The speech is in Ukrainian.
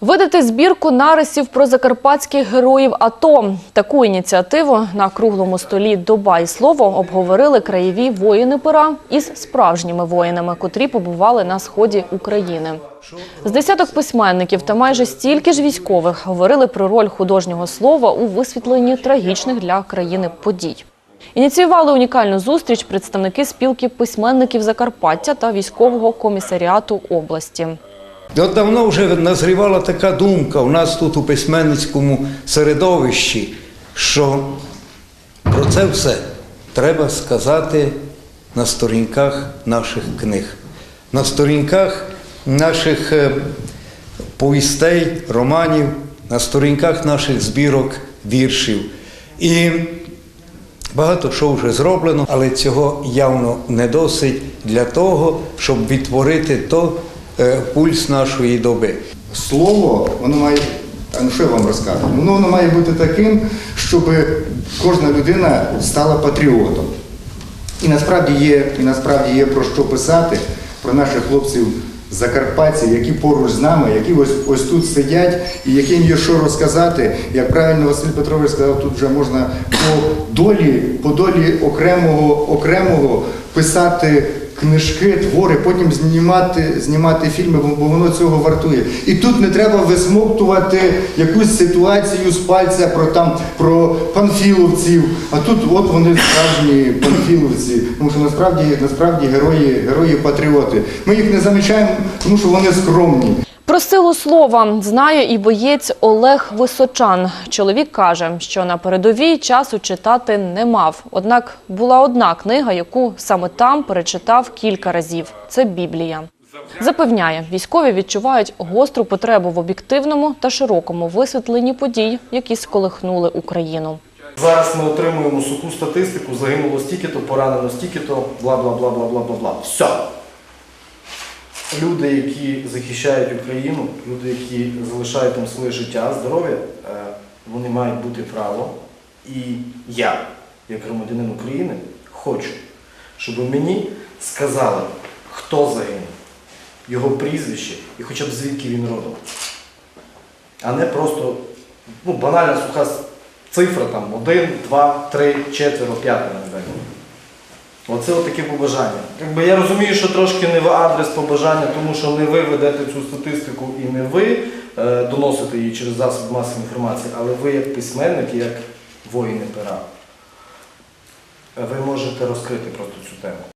Видати збірку нарисів про закарпатських героїв АТО. Таку ініціативу на круглому столі «Доба і слово» обговорили краєві воїни пера із справжніми воїнами, котрі побували на сході України. З десяток письменників та майже стільки ж військових говорили про роль художнього слова у висвітленні трагічних для країни подій. Ініціювали унікальну зустріч представники спілки письменників Закарпаття та військового комісаріату області. От давно вже назрівала така думка у нас тут у письменницькому середовищі, що про це все треба сказати на сторінках наших книг, на сторінках наших е, повістей, романів, на сторінках наших збірок віршів. І Багато що вже зроблено, але цього явно не досить для того, щоб відтворити то пульс нашої доби. Слово, воно має, а ну що я вам розказую? Воно, воно має бути таким, щоб кожна людина стала патріотом. І насправді є, і насправді є про що писати, про наших хлопців закарпатців, які поруч з нами, які ось, ось тут сидять, і яким є що розказати. Як правильно Василь Петрович сказав, тут вже можна по долі, по долі окремого, окремого писати книжки, твори, потім знімати, знімати фільми, бо воно цього вартує. І тут не треба висмоктувати якусь ситуацію з пальця про там про панфіловців. А тут от вони справжні панфіловці. Тому що насправді насправді герої, герої патріоти. Ми їх не замічаємо, тому що вони скромні. Про силу слова знає і боєць Олег Височан. Чоловік каже, що на передовій часу читати не мав. Однак була одна книга, яку саме там перечитав кілька разів. Це Біблія. Запевняє, військові відчувають гостру потребу в об'єктивному та широкому висвітленні подій, які сколихнули Україну. Зараз ми отримуємо суху статистику, загинуло стільки-то, поранено стільки-то, бла бла бла бла бла бла бла. Все. Люди, які захищають Україну, люди, які залишають там своє життя, здоров'я, е, вони мають бути право. І я, як громадянин України, хочу, щоб мені сказали, хто загинув, його прізвище і хоча б звідки він родом. А не просто ну, банальна суха цифра там 1, 2, 3, 4, 5 на день. Оце отаке побажання. Якби я розумію, що трошки не в адрес побажання, тому що не ви ведете цю статистику і не ви е, доносите її через засоби масової інформації, але ви як письменник, як воїни пера, ви можете розкрити просто цю тему.